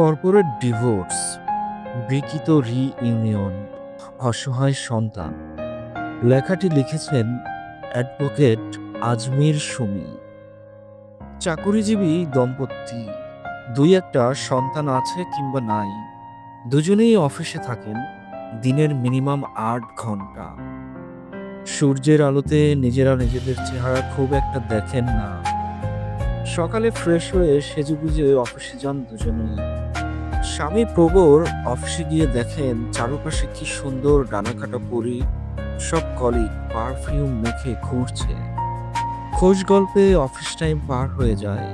Corporate divorce বিকৃত reunion অসহায় সন্তান। লেখাটি লিখেছেন অ্যাডভোকেট আজমির সুমি। চাকুরিজীবী দম্পতি, দুই একটা সন্তান আছে কিংবা নাই। দুজনেই অফিসে থাকেন, দিনের মিনিমাম আট ঘণ্টা। সূর্যের আলোতে নিজেরা নিজেদের চেহারা খুব একটা দেখেন না। সকালে ফ্রেশ হয়ে সেজেগুজে অফিসে যান দুজনেই। স্বামী প্রবর অফিসে গিয়ে দেখেন চারপাশে কি সুন্দর ডানাকাটা পরি, সব কলিগ পারফিউম মেখে ঘুরছে। খোঁজ গল্পে অফিস টাইম পার হয়ে যায়।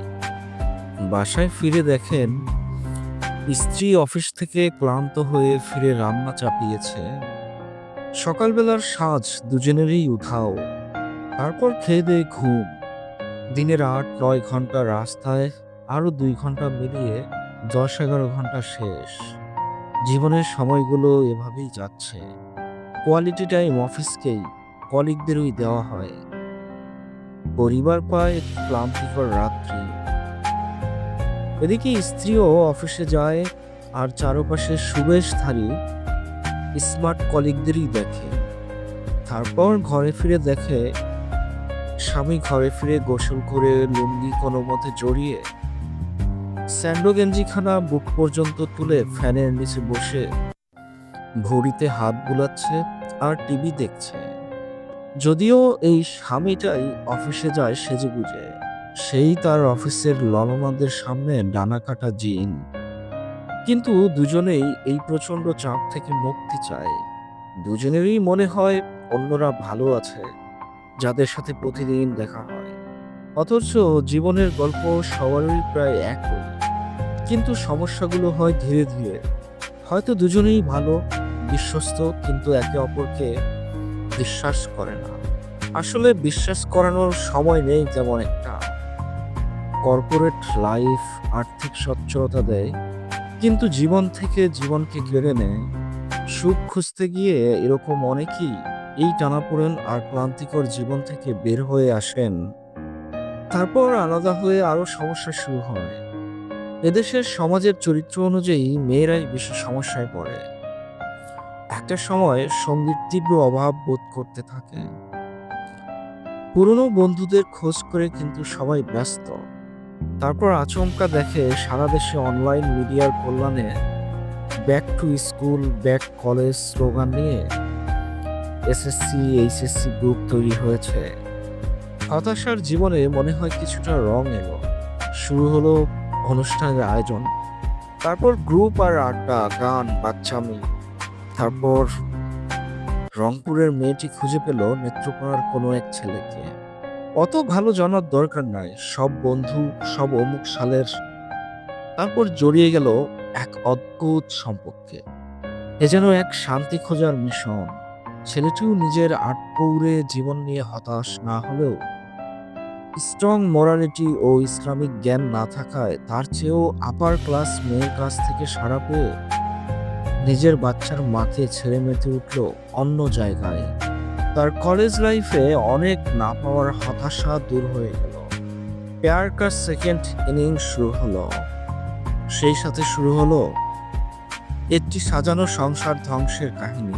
বাসায় ফিরে দেখেন স্ত্রী অফিস থেকে ক্লান্ত হয়ে ফিরে রান্না চাপিয়েছে। সকালবেলার সাজ দুজনেরই উঠাও তারপর খেয়ে দেয়ে ঘুম। দিনের আট নয় ঘণ্টা রাস্তায় আরও দুই ঘণ্টা মিলিয়ে দশ এগারো ঘণ্টা শেষ। জীবনের সময়গুলো এভাবেই যাচ্ছে। কোয়ালিটি টাইম অফিসকেই কলিগদেরই দেওয়া হয়। পরিবার পায় ক্লান্তিকর রাত্রি। এদিকে স্ত্রীও অফিসে যায় আর চারপাশে সুবেশধারী স্মার্ট কলিগদেরই দেখে। তারপর ঘরে ফিরে দেখে, স্বামী ঘরে ফিরে গোসল করে লুঙ্গি কোনো মতে জড়িয়ে স্যান্ডো গেঞ্জিখানা বুক পর্যন্ত তুলে ফ্যানের নিচে বসে ভড়িতে হাত বুলাচ্ছে আর টিভি দেখছে। যদিও এই স্বামীটাই অফিসে যায় সেজে গুজে সেই তার অফিসের ললনাদের সামনে ডানা কাটা জিন। কিন্তু দুজনেই এই প্রচণ্ড চাপ থেকে মুক্তি চায়। দুজনেরই মনে হয় অন্যরা ভালো আছে, যাদের সাথে প্রতিদিন দেখা হয়। অথচ জীবনের গল্প সবারই প্রায় একই। কিন্তু সমস্যাগুলো হয় ধীরে ধীরে। হয়তো দুজনেই ভালো, বিশ্বস্ত, কিন্তু একে অপরকে বিশ্বাস করে না। আসলে বিশ্বাস করানোর সময় নেই তেমন একটা। কর্পোরেট লাইফ আর্থিক সচ্ছলতা দেয়, কিন্তু জীবন থেকে জীবনকে কেড়ে নেয়। সুখ খুঁজতে গিয়ে এরকম অনেকেই এই টানাপোড়েন আর ক্লান্তিকর জীবন থেকে বের হয়ে আসেন। তারপর আলাদা হয়ে আরও সমস্যা শুরু হয়। এদেশের সমাজের চরিত্র অনুযায়ী মেয়েরাই বেশি সমস্যায় পড়ে। একটা সময় সংগীত তীব্র অভাব বোধ করতে থাকে। পুরনো বন্ধুদের খোঁজ করে কিন্তু সবাই ব্যস্ত। তারপর আচমকা দেখে সারা দেশে অনলাইন মিডিয়ার কল্যাণে back to school, back college slogan নিয়ে এসএসসি, এইচএসসি গ্রুপ তৈরি হয়েছে। হতাশার জীবনে মনে হয় কিছুটা রং এলো। শুরু হলো অনুষ্ঠানের আয়োজন। তারপর গ্রুপ আর আড্ডা, গান, বাচ্চামি। তারপর রংপুরের মেয়েটি খুঁজে পেল নেত্রকোনার কোনো এক ছেলেকে। অত ভালো জানার দরকার নাই, সব বন্ধু, সব অমুক সালের। তারপর জড়িয়ে গেল এক অদ্ভুত সম্পর্কে। এ যেন এক শান্তি খোঁজার মিশন। ছেলেটিও নিজের আটপৌরে জীবন নিয়ে হতাশ না হলেও স্ট্রং মোরালিটি ও ইসলামিক জ্ঞান না থাকায় তার চেয়েও আপার ক্লাস মেয়ের কাছ থেকে সারা পেয়ে নিজের বাচ্চার মাকে ছেড়ে মেতে উঠল অন্য জায়গায়। তার কলেজ লাইফে অনেক না পাওয়ার হতাশা দূর হয়ে গেল। পেয়ার কার সেকেন্ড ইনিংস শুরু হলো। সেই সাথে শুরু হলো একটি সাজানো সংসার ধ্বংসের কাহিনী।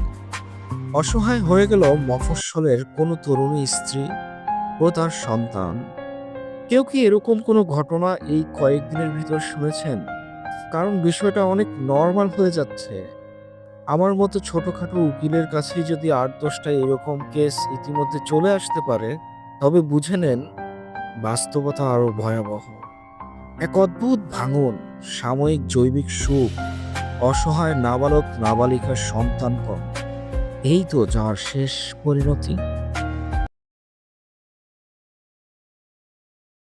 অসহায় হয়ে গেল মফস্বলের কোনো তরুণী স্ত্রী। ও তার সন্তান। কেউ কি এরকম কোনো ঘটনা এই কয়েকদিনের ভিতর শুনেছেন? কারণ বিষয়টা অনেক নর্মাল হয়ে যাচ্ছে। আমার মতো ছোটোখাটো উকিলের কাছেই যদি আট দশটা এরকম কেস ইতিমধ্যে চলে আসতে পারে, তবে বুঝে নেন, বাস্তবতা আরও ভয়াবহ। এক অদ্ভুত ভাঙন, সাময়িক জৈবিক সুখ, অসহায় নাবালক নাবালিকার সন্তান এই তো যার শেষ পরিণতি।